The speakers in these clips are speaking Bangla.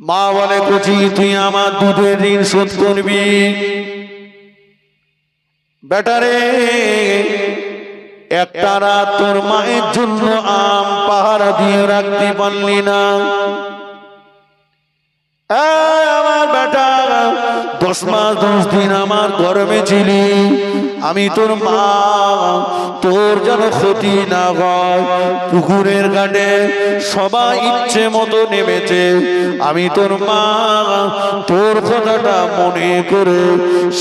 মা বলে কচি তুই আমার দুধের ঋণ শোধ করবি? বেটারে, একটা রাত তোর মায়ের জন্য আম পাহারা দিয়ে রাখতে পারলি না। আমার বেটা, দশ মাস দশ দিন আমার গরমে ছিলি। আমি তোর মা, তোর যেন ক্ষতি না হয়। পুকুরের ঘাটে সবাই ইচ্ছে মতো নেমেছে। আমি তোর মা, তোর কথাটা মনে করে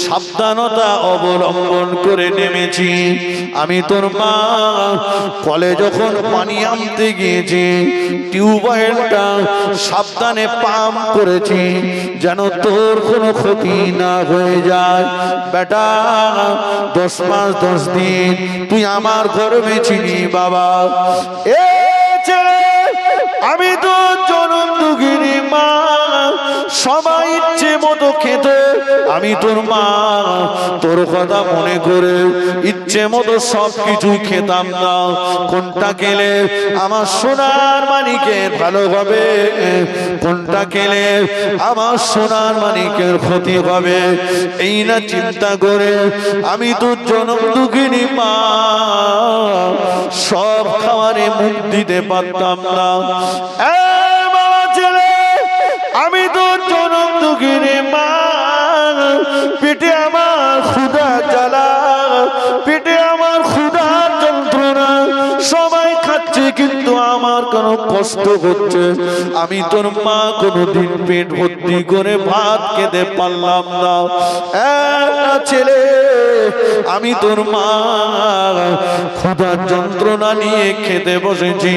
সাবধানতা অবলম্বন করে নেমেছি। আমি তোর মা, কলে যখন পানি আনতে গিয়েছি, টিউবওয়েলটা সাবধানে পাম্প করেছি, যেন তোর কোনো ক্ষতি না হয়ে যায়। বেটা দশ মাস, দশ দিন। তুই আমার গর্বে চিনি বাবা। এ ছেলে, আমি তো জনম দুগিনী মা। সবাই মতো খেতে। আমি তোর মা, তোর কথা মনে করে ইচ্ছে মতো সব কিছু খেতাম না। কোনটা খেলে আমার সোনার মানিকের ভালো হবে কোনটা খেলে আমার সোনার মানিকের ক্ষতি হবে? এই না চিন্তা করে আমি তোর জনম দুঃখিনী মা। সব খাবারে মুখ দিতে পারতাম না। আমি তোর দুঃখিনী মা পেটে আমার আমার কোনো কষ্ট হচ্ছে। আমি তোর মা কোনোদিন পেট ভর্তি করে ভাত খেতে পারলাম না। ছেলে, আমি তোর মা ক্ষুধার যন্ত্রণা নিয়ে খেতে বসেছি।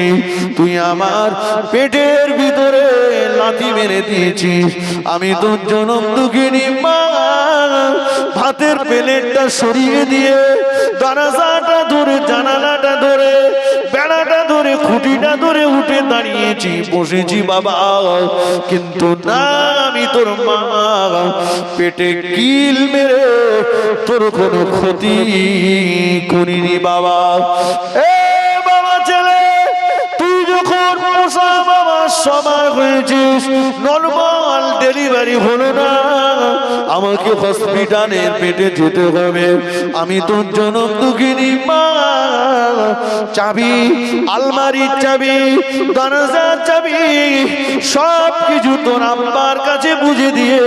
তুই আমার পেটের ভিতরে লাথি মেরে দিয়েছিস। আমি তোর জনম দুঃখিনী মা ভাতের প্লেটটা সরিয়ে দিয়ে দরজাটা ধরে, জানালাটা ধরে, বেড়াটা ধরে, খুঁটিটা ধরে উঠে দাঁড়িয়েছি, বসেছি বাবা। কিন্তু না, আমি তোর মা। পেটে কিল মেরে তোর কোনো ক্ষতি করিনি বাবা। এ বাবা ছেলে, তুই যখন পোষা সময় হয়েছিস নর্মাল ডেলিভারি হলো না। আমাকে হসপিটালের পেটে যেতে হবে। আমি তোর জনম দুঃখিনী মা। চাবি, আলমারির চাবি দরজার চাবি সব কিছু তোর আব্বার কাছে বুঝে দিয়ে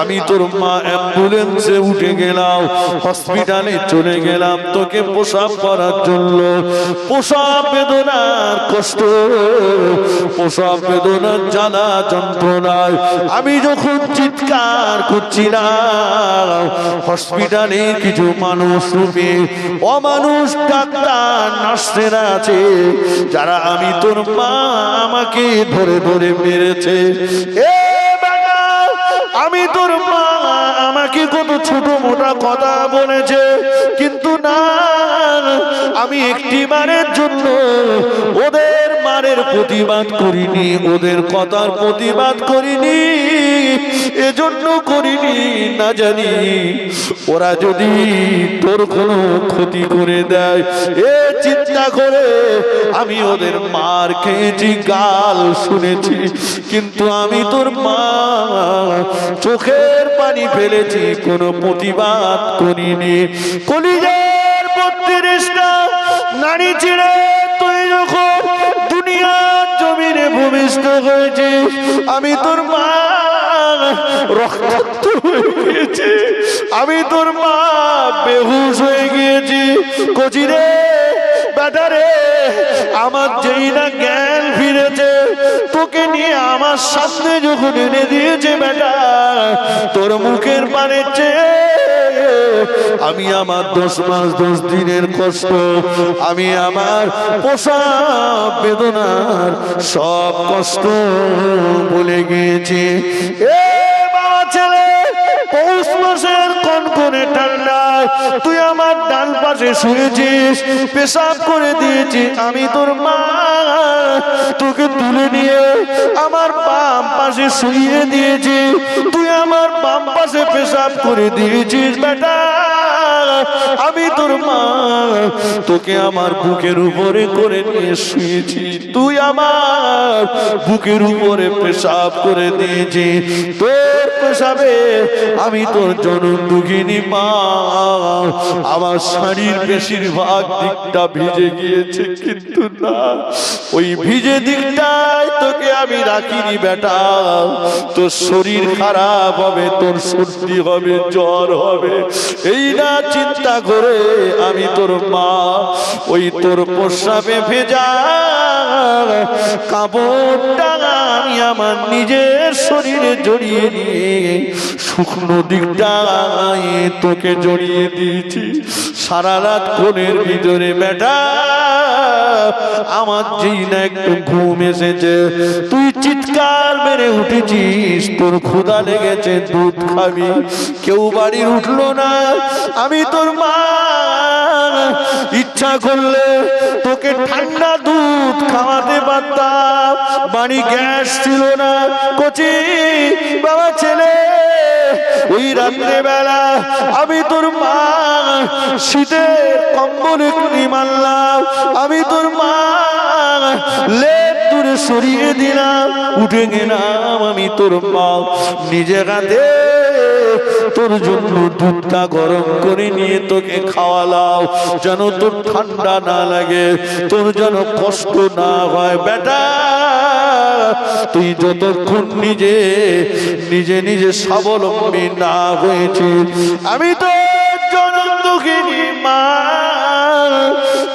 আমি তোর মা অ্যাম্বুলেন্সে উঠে গেলাম হসপিটালে চলে গেলাম তোকে প্রসাব করার জন্য। প্রসাব বেদনার কষ্ট, প্রসাব বেদনার জ্বালা, যন্ত্রণায় আমি যখন চিৎকার করছিলাম হসপিটালে কিছু মানুষ রূপে অমানুষ ডাক্তার, নার্সেরা আছে, যারা আমি তোর মা আমাকে ধরে ধরে মেরেছে। আমি তোর মা আমাকে কত ছোট মোটা কথা বলেছে, কিন্তু না, আমি একটি বারের জন্য ওদের প্রতিবাদ করিনি, ওদের কথার প্রতিবাদ করিনি, এজন্য করিনি না জানি। ওরা যদি তোর কোনো ক্ষতি করে দেয়, এ চিন্তা করে আমি ওদের মার খেয়েছি, গাল শুনেছি, কিন্তু আমি তোর মা চোখের পানি ফেলেছি, কোনো প্রতিবাদ করিনি। কলিজার বত্রিশটা নারী ছিঁড়ে ভূমিষ্ঠ হয়েছিস আমি তোর মা রক্তাক্ত হয়ে গিয়েছি আমি তোর মা বেহুশ হয়ে গিয়েছি। কচিরে বেটারে আমার যেই না জ্ঞান ফিরেছে, তোকে নিয়ে আমার সামনে যখন এনে দিয়েছে বেটা, তোর মুখের পানে চেয়ে আমি আমার দশ মাস, দশ দিনের কষ্ট, আমি আমার পোষা বেদনার সব কষ্ট বলে গিয়েছি। এ পৌষ মাসের করে ঠান্ডায় তুই আমার ডান পাশে শুয়েছিস, পেশাব করে দিয়েছি আমি তোর মা। তোকে তুলে নিয়ে আমার বাম পাশে শুয়ে দিয়েছি। তুই আমার বাম পাশে পেশাব করে দিয়েছিস, বেটা। আমি তোর মা, তোকে আমার বুকের উপরে করে নিয়ে শুয়েছি তুই আমার বুকের উপরে পেশাব করে দিয়েছি। তোর পেশাবে আমি তোর জনম দুঃখিনী মা। আমার শাড়ির বেশিরভাগ দিকটা ভিজে গিয়েছে, কিন্তু না। ওই ভিজে দিকটাই তোকে আমি রাখিনি বেটা। তোর শরীর খারাপ হবে, তোর সর্দি হবে, জ্বর হবে। এই না চিন্তা করে আমি তোর মা, ওই তোর প্রস্রাবে ভেজা কাপড়টা আমি আমার নিজের শরীরে জড়িয়ে নিয়ে শুকনো দিকটা তোকে জড়িয়ে দিয়েছি। সারা রাত কোলের ভিতরে বেটা, আমার যেই না একটু ঘুম এসেছে। তুই চিৎকার মেরে উঠেছিস, তোর ক্ষুধা লেগেছে, দুধ খাবি। কেউ বাড়ি উঠল না, আমি তোর মা। ইচ্ছা করলে তোকে ঠান্ডা দুধ খাওয়াতে পারতাম। বাড়ি গ্যাস ছিল না, কচি বাবা ছেলে। ওই রাত্রে বেলা আমি তোর মা শীতের কম্বল একটি মানলাম আমি তোর মা লেপ দূরে সরিয়ে দিলাম। উঠে গেলাম আমি তোর মা। নিজে হাতে তোর জন্য দুধটা গরম করে নিয়ে তোকে খাওয়ালাও যেন তোর ঠান্ডা না লাগে, তোর যেন কষ্ট না হয়। বেটা, তুই যতক্ষণ নিজে নিজে নিজে স্বাবলম্বী না হয়েছিস, আমি তো মা।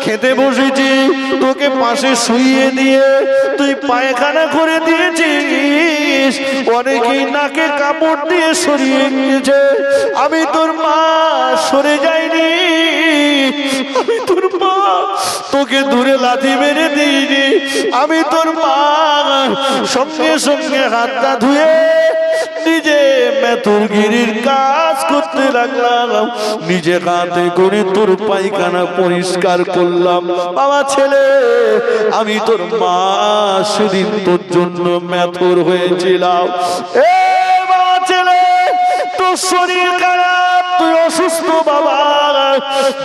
খেতে বসেছি, তোকে পাশে শুইয়ে দিয়ে তুই পায়খানা করে দিয়েছিস। অনেকেই নাকে কাপড় দিয়ে সরিয়ে নিয়েছে। আমি তোর মা, সরে যাইনি। আমি তোর মা, তোকে দূরে লাথি মেরে দিইনি। আমি তোর মা, সঙ্গে সঙ্গে হাতটা ধুয়ে নিজে মেথুরগিরির কাজ করতে লাগলাম। নিজে হাতে করে তোর পায়খানা পরিষ্কার করলাম। বাবা ছেলে, আমি তোর মা সেদিন তোর জন্য মেথর হয়েছিলাম। এ বাবা ছেলে, তোর শরীর খারাপ, তুই অসুস্থ বাবা।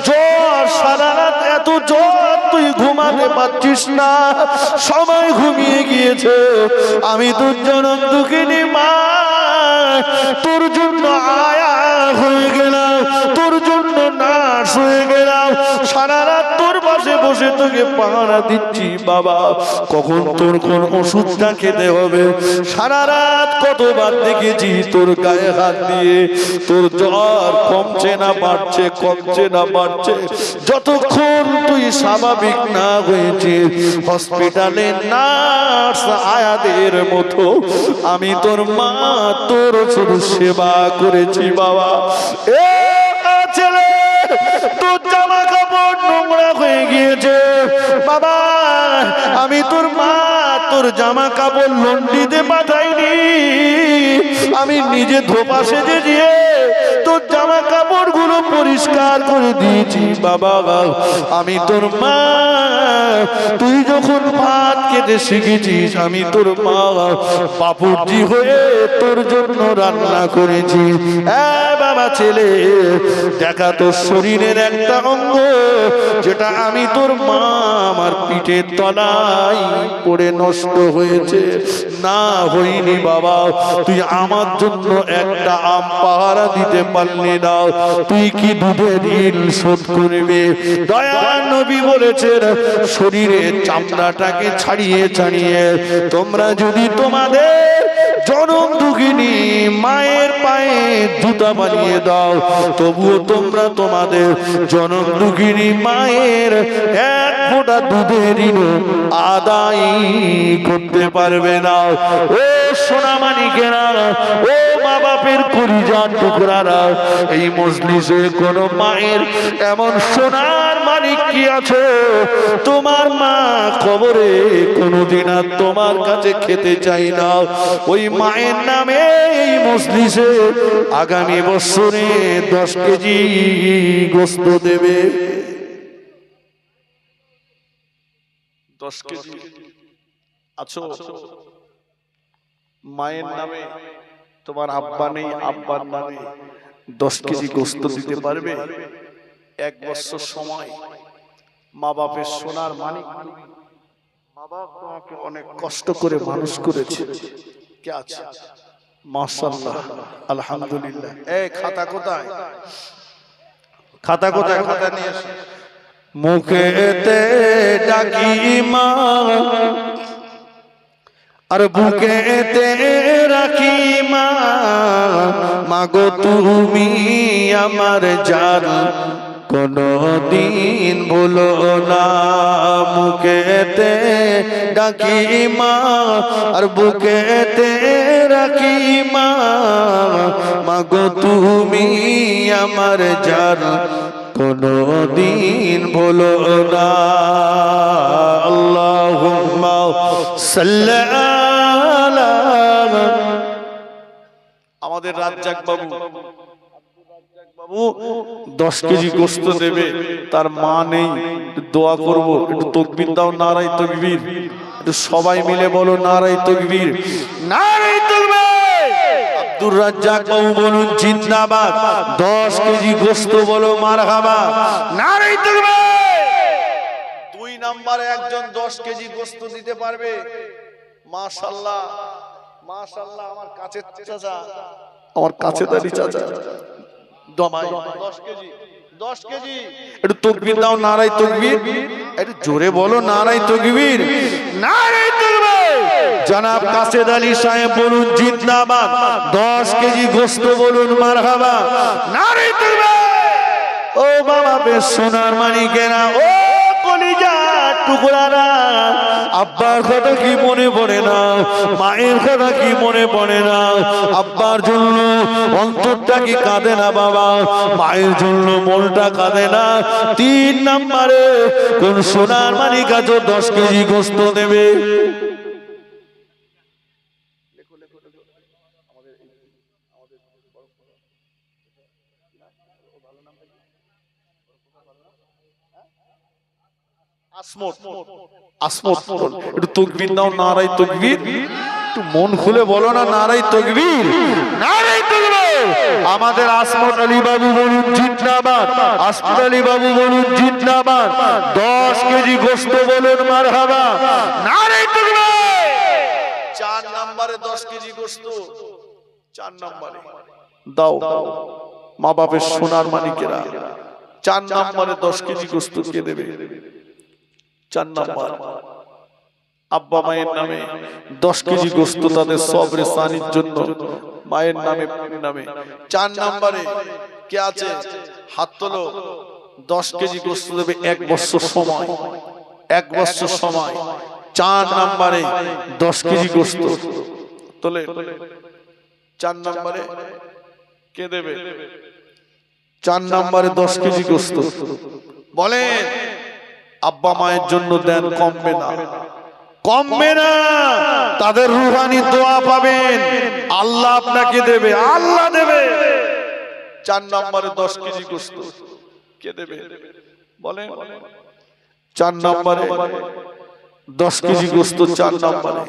জ্বর, সারা রাত এত জ্বর, তুই ঘুমাতে পারছিস না। সবাই ঘুমিয়ে গিয়েছে। আমি তোর জনম দুঃখিনী মা। তোর জন্য আয়া হয়ে গেলাম তোর জন্য নাশ হয়ে গেলাম। সারা বসে তোকে পাহারা দিচ্ছি, বাবা। কখন তোর কোন ওষুধটা খেতে হবে? সারা রাত কতবার দেখেছি তোর গায়ে হাত দিয়ে। তোর জ্বর কমছে না বাড়ছে, কমছে না বাড়ছে। যতক্ষণ তুই স্বাভাবিক না হয়েছে হসপিটালে নার্স আয়াদের মতো, আমি তোর মা, তোর শুধু সেবা করেছি, বাবা। এ ছেলে, তোর জামা হয়ে গিয়েছে। বাবা, আমি তোর মা, তোর জামা কাপড় লন্ডিতে পাঠাইনি। আমি নিজে ধোপা সেজে দিয়ে তোর জামা কাপড়গুলো পরিষ্কার করে দিয়েছি। বাবা, আমি তোর মা, তুই যখন ভাত খেতে শিখেছিস, আমি তোর মা বাপুজি হয়ে তোর জন্য রান্না করেছি। হ্যাঁ বাবা ছেলে। দেখা তোর শরীরের একটা অঙ্গ, যেটা আমি তোর মা আমার পিঠের তলায় পড়ে নষ্ট হয়েছে। না হইনি বাবা, তুই আমার জন্য একটা আম পাহারা দিতে পারলি না। তুই কি দুধে ঋণ শোধ করবে? দয়া নবী বলেছেন, শরীরের চামড়াটাকে ছাড়িয়ে ছাড়িয়ে তোমরা যদি তোমাদের জনম দুঃখিনী মায়ের পায়ে জুতা বানিয়ে দাও। তবুও তোমরা তোমাদের জনম দুঃখিনী মায়ের এক ফোঁটা দুধের আদায় করতে পারবে না। ও সোনামানিকেরা ও মা বাপের পরিজন টুকরারা, এই মজলিসে কোনো মায়ের এমন মানিক কি আছে। তোমার মা খবরে কোনোদিন আর তোমার কাছে খেতে চাই না। ওই মায়ের নামে এই আগামী বছরে দশ কেজি গোস্ত দেবে। দশ কেজি। আছো? মায়ের নামে তোমার আব্বা নেই আব্বার নামে দশ কেজি গোস্ত দিতে পারবে? এক বছর সময়। মা বাপের সোনার মানিক। মা বাপ তোমাকে অনেক কষ্ট করে মানুষ করেছে। কে আছে? মাশাআল্লাহ আলহামদুলিল্লাহ। এই খাতা কোথায়? খাতা কোথায়? খাতা নিয়ে এসো মুখেতে ডাকি মা। আর বুকেতে রাখি মা। মাগো তুমি আমার জান। কোনো দিন ভুলো না, মুখেতে ডাকি মা, আর বুকেতে রাখি মা। মাগো তুমি আমার জান কোনো দিন ভুলো না। আল্লাহুম্মা সাল্লি আলা আমাদের রাজ্জাক বাবু। বাবু, দশ কেজি গোস্ত দেবে, তার মা নেই দোয়া করব, একটু তকবির দাও নারাই তকবির। একটু সবাই মিলে বলো নারাই তকবির। নারাই তকবির! বাবু বলুন, জিন্দাবাদ। দশ কেজি গোস্ত বলো, মারহাবা। নারাই তকবির! দুই নম্বরে একজন দশ কেজি গোস্ত দিতে পারবে। মাশাল্লাহ মাশাল্লাহ, আমার কাছে চাচা। আমার কাছে দাঁড়ি চাচা। দমাই দশ কেজি। দশ কেজি। একটু তকবির দাও নারাই তকবির। একটু জোরে বলো নারাই তকবির। নারাই তকবির। জনাব কাসেদ আলী সাহেব বলুন জিন্দাবাদ। দশ কেজি গোস্ত বলুন মারহাবা। নারাই তকবির। ও বাবা বেশ সোনার মানিকেরা ও টুকরারা। আব্বার কথা কি মনে পড়ে না? মায়ের কথা কি মনে পড়ে না? আব্বার জন্য অন্তরটা কি কাঁদে না বাবা? মায়ের জন্য মনটা কাঁদে না। তিন নাম্বারে কোন সোনার মানিক আজ দশ কেজি গোস্ত দেবে। আসমত আসমত একটু তকবীর দাও নারাই তকবীর। একটু মন খুলে বলো না নারাই তকবীর। নারাই তকবীর। আমাদের আসমত আলী বাবু বলুন জিন্দাবাদ। আসমত আলী বাবু বলুন জিন্দাবাদ। দশ কেজি গোস্ত বলুন মারহাবা। নারাই তকবীর। চার নম্বরে দশ কেজি গোস্ত। চার নম্বরে। দাও। মা বাপের সোনার মানিকেরা চার নম্বরে দশ কেজি গোস্ত কে দেবে? চার নাম্বার। আব্বা মায়ের নামে দশ কেজি গোস্ত তাদের সবরে সানির জন্য মায়ের নামে নামে চার নাম্বারে কে আছে? হাত তোলো। দশ কেজি গোস্ত দেবে এক বছর সময়। এক বছর সময়। চার নাম্বারে দশ কেজি গোস্ত। তোলে। চার নাম্বারে কে দেবে? চার নাম্বারে দশ কেজি গোস্ত। বলেন। আব্বা মায়ের জন্য দেন কমবে না। কমবে না। তাদের রুহানি দোয়া পাবেন। আল্লাহ আপনাকে দেবে। আল্লাহ দেবে। চার নম্বরে দশ কেজি গোস্ত। কে দেবে? বলেন। চার নম্বরে দশ কেজি গোস্ত চার নম্বরে।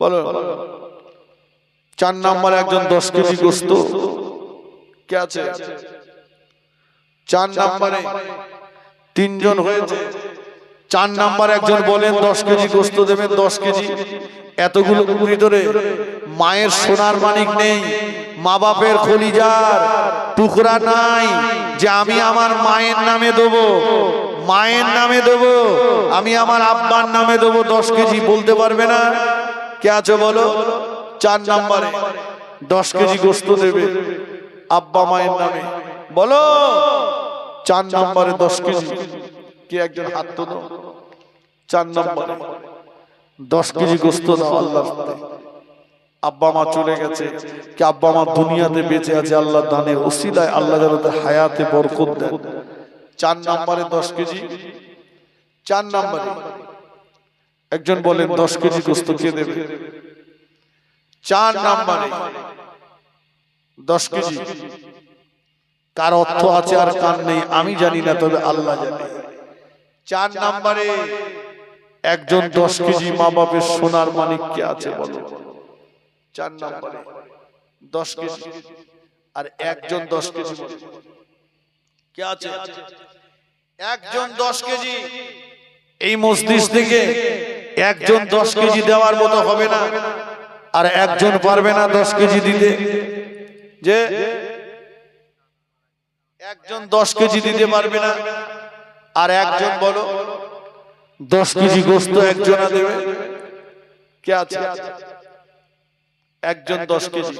বলো চার নম্বরে একজন দশ কেজি গোস্ত। কে আছে? চার নম্বরে তিনজন হয়েছে। চার নাম্বার একজন বলেন, দশ কেজি গোস্ত দেবেন, দশ কেজি। এতগুলো ভিতরে মায়ের সোনার মানিক নেই মা বাপের খলিজার টুকরা নাই যে আমি আমার মায়ের নামে দেব। মায়ের নামে দেব, আমি আমার আব্বার নামে দেব, দশ কেজি বলতে পারবে না। কে আছো বলো? চার নাম্বারে। দশ কেজি গোস্ত দেবে, আব্বা মায়ের নামে। বলো? চার নম্বরে দশ কেজি। কে একজন হাত তো দাও চার নম্বরে। দশ কেজি গোস্ত দাও আল্লাহ আব্বা মা চলে গেছে। কি আব্বা মা দুনিয়াতে বেঁচে আছে আল্লাহ দানে ওসিলায় আল্লাহ যেন তার হায়াতে বরকত দেন। চার নম্বরে দশ কেজি। চার নম্বরে। একজন বলেন দশ কেজি গোস্ত কে দেবে? চার নম্বরে। দশ কেজি। কার অর্থ আছে আর কার নেই, আমি জানি না, তবে আল্লাহ জানে। চার নাম্বারে, একজন দশ কেজি মা বাপের সোনার মানিক কে আছে বলো? চার নম্বরে, দশ কেজি। আর একজন দশ কেজি কে আছে? একজন দশ কেজি। এই মসজিদ থেকে একজন দশ কেজি দেওয়ার মতো হবে না। আর একজন পারবে না দশ কেজি দিতে। যে একজন দশ কেজি দিতে পারবে না। আর একজন বলো দশ কেজি গোস্ত একজনা দেবে। কে আছে? একজন দশ কেজি।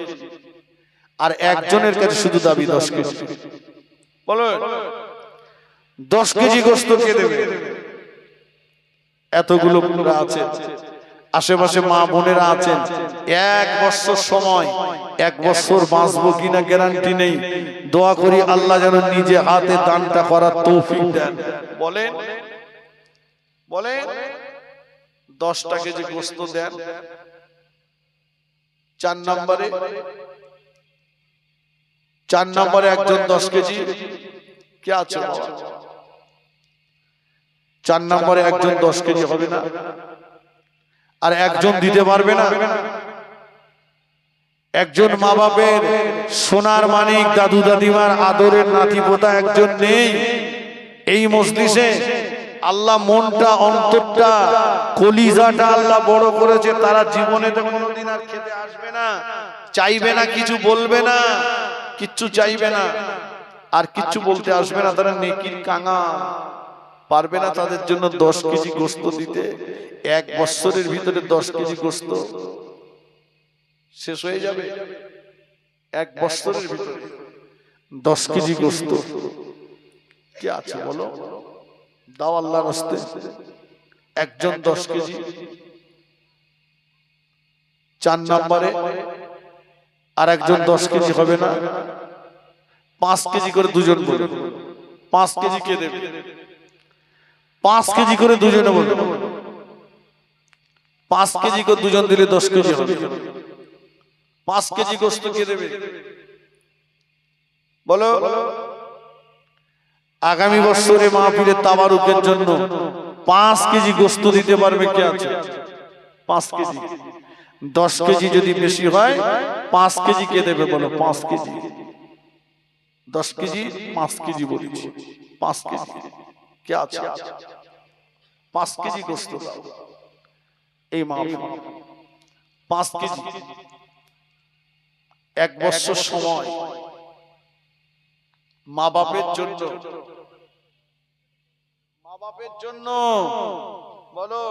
আর একজনের কাছে শুধু দাবি দশ কেজি। বলো দশ কেজি গোস্ত কে দেবে? এতগুলো আছে। আশেপাশে মা বোনেরা আছেন। এক বছর সময়, এক বছর বাঁচবো কিনা গ্যারান্টি নেই। দোয়া করি আল্লাহ যেন নিজে হাতে দানটা করার তৌফিক দেন। বলেন বলেন, দশটা কেজি গোস্ত দেন। চার নম্বরে চার নম্বরে একজন দশ কেজি। কে আছে? চার নম্বরে একজন দশ কেজি হবে না? আর একজন দিতে পারবে না। একজন মা বাপের সোনার মানিক দাদু দাদিমার আদরের নাতি পোতা একজন নেই। এই মজলিসে আল্লাহ মনটা অন্তরটা কলিজাটা আল্লাহ বড় করেছে। তারা জীবনে তো কোনোদিন আর খেতে আসবে না। চাইবে না কিছু বলবে না। কিচ্ছু চাইবে না। আর কিচ্ছু বলতে আসবে না। তারা নেকির কাঙা। পারবে না তাদের জন্য দশ কেজি গোস্ত দিতে। এক বছরের ভিতরে দশ কেজি গোস্ত। শেষ হয়ে যাবে। এক বছরের ভিতরে দশ কেজি গোস্ত। কি আছে বলো? দাও আল্লাহ রাস্তে একজন দশ কেজি। চার নম্বরে আর একজন দশ কেজি হবে না। পাঁচ কেজি করে দুজন পাঁচ কেজি কে দেবে? পাঁচ কেজি করে দুজনে বলবে পাঁচ কেজি করে দুজন দিলে দশ কেজি হবে। পাঁচ কেজি গোস্ত কে দেবে? বলো। আগামী বছরে মাহফিলের তাবারুকের জন্য পাঁচ কেজি গোস্ত দিতে পারবে কে আছে? পাঁচ কেজি। দশ কেজি যদি বেশি হয়, পাঁচ কেজি কে দেবে বলো? পাঁচ কেজি। দশ কেজি, পাঁচ কেজি বলেছি। পাঁচ কেজি। কে আছে? পাঁচ কেজি গোস্ত। দাও এই পাঁচ কেজি। এক বছর সময়। মা বাপের জন্য। মা বাপের জন্য। বলো।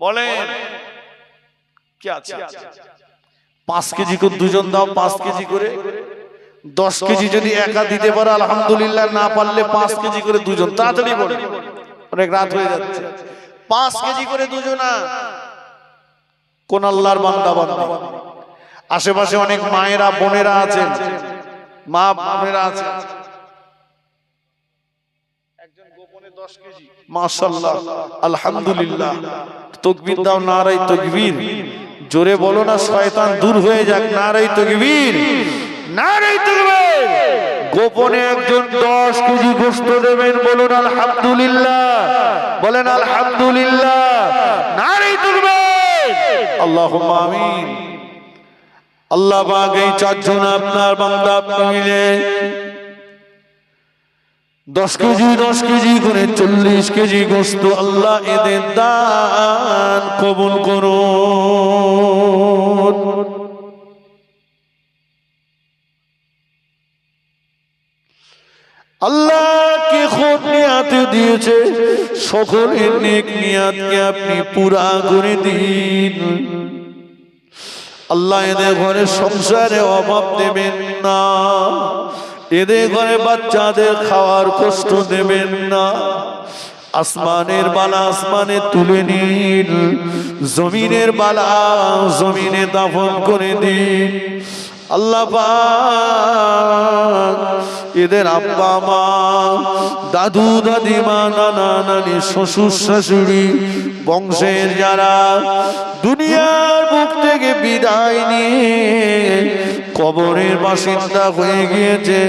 বলেন। কি আছে? পাঁচ কেজি করে দুজন দাও, পাঁচ কেজি করে। দশ কেজি যদি একা দিতে পারো, আলহামদুলিল্লাহ, না পারলে পাঁচ কেজি করে দুজন। তাড়াতাড়ি বলে। অনেক রাত হয়ে যাচ্ছে। পাঁচ কেজি করে দুজনা। কোন আল্লাহর বান্দা বান্দা আশেপাশে অনেক মায়েরা, বোনেরা আছেন। মা, বোনেরা আছেন। মাশাল্লাহ আলহামদুলিল্লাহ। তকবীর দাও নারাই তকবীর। জোরে বলো না শয়তান দূর হয়ে যাক নারাই তকবীর। নারাই তকবীর। গোপনে একজন দশ কেজি গোস্ত দেবেন বলুন আলহামদুলিল্লাহ। বলেন আলহামদুলিল্লাহ। নারাই তকবীর। আল্লাহুম্মা আমিন। আল্লাহ পাক এই চারজন আপনার বান্দা মিলে দশ কেজি দশ কেজি করে চল্লিশ কেজি গোস্ত আল্লাহ এদের দান কবুল করুন আল্লাহকে খুব নিয়াতে দিয়েছে, সকলের নেক নিয়াতকে আপনি পুরা করে দিন। আল্লাহ এদের ঘরে সংসারে অভাব দেবেন না। এদের ঘরে বাচ্চাদের খাওয়ার কষ্ট দেবেন না। আসমানের বালা আসমানে তুলে নিন। জমিনের বালা জমিনে দাফন করে দিন। আল্লাহ এদের আব্বা মা, দাদু দাদিমা নানা নানি, শ্বশুর শাশুড়ি, বংশের যারা দুনিয়ার বুক থেকে বিদায় নিয়ে কবরের বাসিন্দা হয়ে গিয়েছে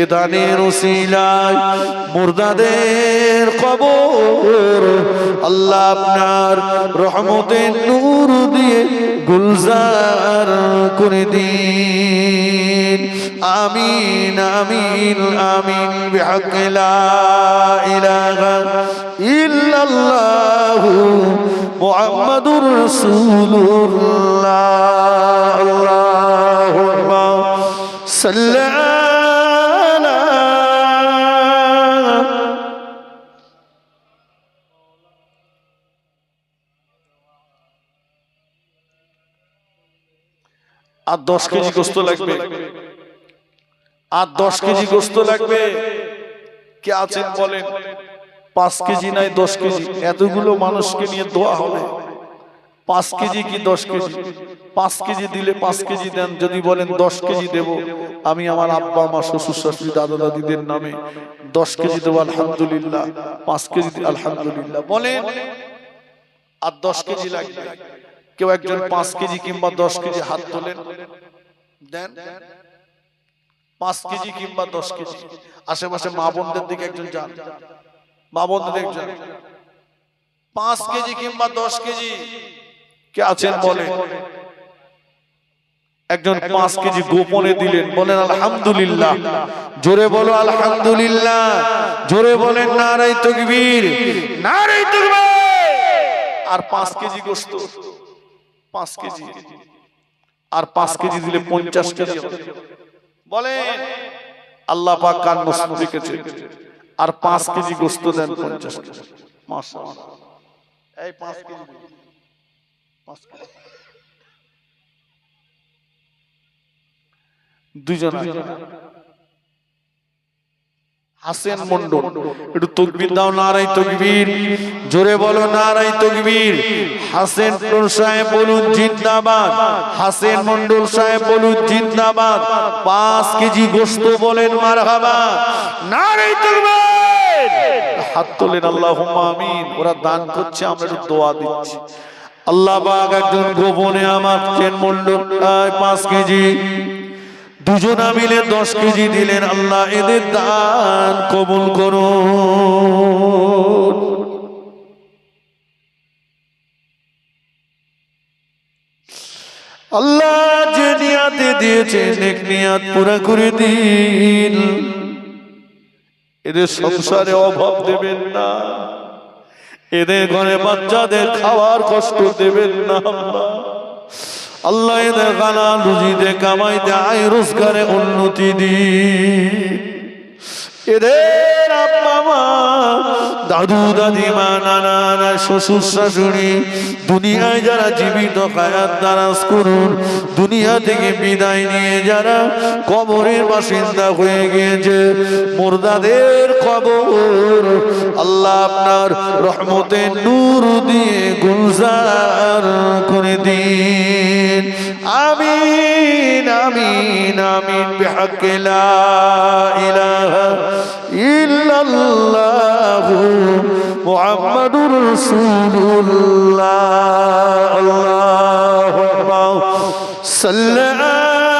এ দানের ওসিলায় মুর্দাদের কবর। আল্লাহ আপনার রহমতের নূর দিয়ে গুলজার করে দিন। আমিন আমিন আমিন বিহক ইল্লাল্লাহু মুহাম্মাদুর রাসূলুল্লাহ। আল্লাহুম্মা সাল্লি আলা আর দশ কেজি গোস্ত লাগবে। আর দশ কেজি গোস্ত লাগবে? কে আছেন বলেন পাঁচ কেজি নাই দশ কেজি? এতগুলো মানুষকে নিয়ে দোয়া হবে। পাঁচ কেজি কি দশ কেজি? পাঁচ কেজি দিলে পাঁচ কেজি দেন। যদি বলেন দশ কেজি দেব। আমি আমার আব্বা আমার শ্বশুর শাশুড়ি দাদা দাদিদের নামে দশ কেজি দেবো আলহামদুলিল্লাহ। পাঁচ কেজি আলহামদুলিল্লাহ। বলেন আর দশ কেজি লাগবে। কেউ একজন পাঁচ কেজি কিংবা দশ কেজি হাত তোলেন। দেন। পাঁচ কেজি কিংবা দশ কেজি। আশেপাশে মা বোনদের দিকে একজন যান। মা বোনদের দিকে যান। পাঁচ কেজি কিংবা দশ কেজি কে আছেন বলে? একজন পাঁচ কেজি গোপনে দিলেন, বলেন, আলহামদুলিল্লাহ। জোরে বলো, আলহামদুলিল্লাহ। জোরে বলেন নারাই তকবীর। নারাই তকবীর। আর পাঁচ কেজি গোস্ত পাঁচ কেজি। আর পাঁচ কেজি দিলে পঞ্চাশ কেজি বলেন আল্লাহ পাক কান নষ্ট রেখেছে আর পাঁচ কেজি গোস্ত দেন পঞ্চাশ কেজি মাশাআল্লাহ। এই পাঁচ কেজি। পাঁচ কেজি। দুজন হাসেন মন্ডল একটু তকবির দাও নারাই তকবীর। জোরে বলো নারাই তকবীর। হাসেন মন্ডল সাহেব বলুন জিন্দাবাদ। হাসেন মন্ডল সাহেব বলুন জিন্দাবাদ। পাঁচ কেজি গোস্ত বলেন মারহাবা। নারাই তকবীর। হাত তোলেন আল্লাহ আমিন। ওরা দান করছে আমরা একটু দোয়া দিচ্ছি। আল্লাহ পাক একজন গোপনে আমার চেন মন্ডল পাঁচ কেজি। দুজনা মিলে দশ কেজি দিলেন, আল্লাহ এদের দান কবুল করুন আল্লাহ যে নিয়াতে দিয়েছে নেক নিয়াত পুরা করে দিন। এদের সংসারে অভাব দেবেন না। এদের ঘরে বাচ্চাদের খাওয়ার কষ্ট দেবেন না, আল্লাহ। আল্লাহ এদের গানা রুজিতে কামাইতে আয় রোজগারে উন্নতি দি এদের আব্বা মা, দাদু, দাদিমা, নানা নানা, শ্বশুর, শাশুড়ি, দুনিয়ায় যারা জীবিত, কায়াত দারাজ করুন। দুনিয়া থেকে বিদায় নিয়ে যারা কবরের বাসিন্দা হয়ে গিয়েছে, মুর্দাদের কবর আল্লাহ আপনার রহমতে নূর দিয়ে গুলজার করে দিন। আমিন আমিন আমিন বিহাক লা ইলাহা ইল্লাল্লাহু মুহাম্মাদুর রাসূলুল্লাহ আল্লাহুম্মা সাল্লি আলা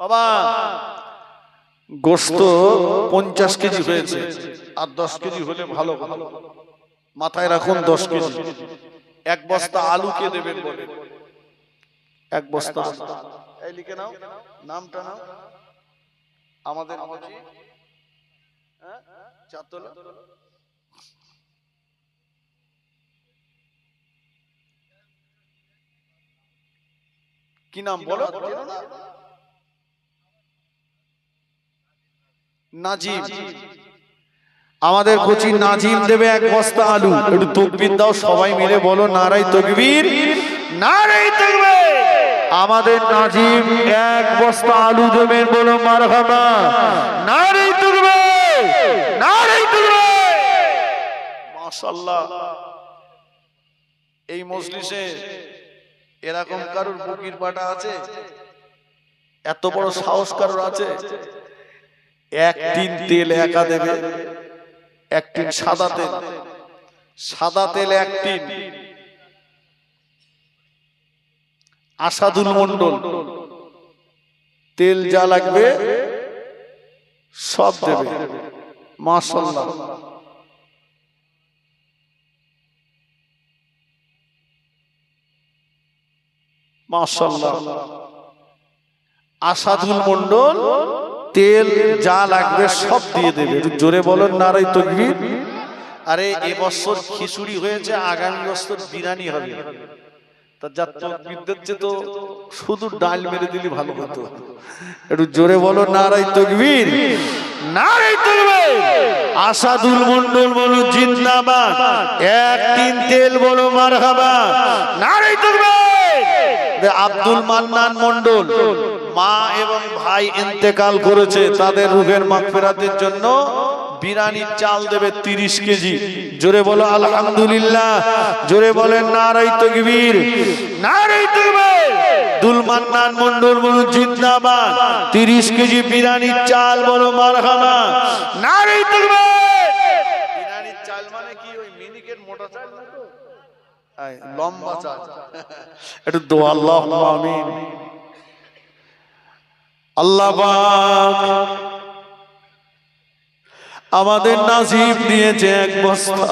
বাবা, গোস্ত পঞ্চাশ কেজি হয়েছে আর দশ কেজি হলে ভালো ভালো মাথায় রাখুন দশ কেজি। এক বস্তা আলু কে দেবেন বলে? এক বস্তা। এই লিখে নাও। নামটা নাও। আমাদের হ্যাঁ? চারতলা। কি নাম বলো? নাজিম। আমাদের কোচি নাজিম দেবে এক বস্তা আলু। একটু তকবির দাও সবাই মিলে বলো নারাই তকবীর। নারাই তকবীর। আমাদের নাজিম এক বস্তা আলু দেবেন বলো মারহাবা। নারাই তকবীর। নারাই তকবীর। মাশাআল্লাহ। এই মজলিসে এরকম কারোর বুকির পাটা আছে? এত বড় সাহস কারোর আছে? এক টিন তেল একা দেবে এক টিন সাদা তেল। সাদা তেল এক টিন আসাদুল মন্ডল তেল যা লাগবে সব দেবে। মাশাল্লাহ মাশাল্লাহ আসাদুল মন্ডল তেল যা লাগবে সব দিয়ে দেবে। একটু জোরে বলেন নারাই তকবীর। আরে এবছর খিচুড়ি হয়েছে আগামী বছর বিরিয়ানি হবে। তা যা তকবীর দিচ্ছে তো শুধু ডাল মেরে দিলে ভালো হতো। একটু জোরে বলো না নারাই তকবীর। নারাই তকবীর। আসাদুল মন্ডল বলো জিন্দাবাদ। এক তিন তেল বলো মারহাবা। নারাই তকবীর। আব্দুল মান্নান মন্ডল। মা এবং ভাই ইন্তেকাল করেছে তাদের রুহের মাগফিরাতের জন্য বিরানির চাল দেবে তিরিশ কেজি। জোরে বলো আলহামদুলিল্লাহ। জোরে বলেন নারাই তকবীর। নারাই তকবীর। দুল মান্নান মন্ডল বলো জিন্দাবাদ। তিরিশ কেজি বিরানির চাল বলো মারহামা নারাই তকবীর। বিরানির চাল মানে কি? ওই মিনিকেট মোটা চাল না তো? আয়, লম্বা চাল। একটু আল্লাহ আমিন। আল্লাহ আমাদের নাজিব দিয়েছে এক বস্তা।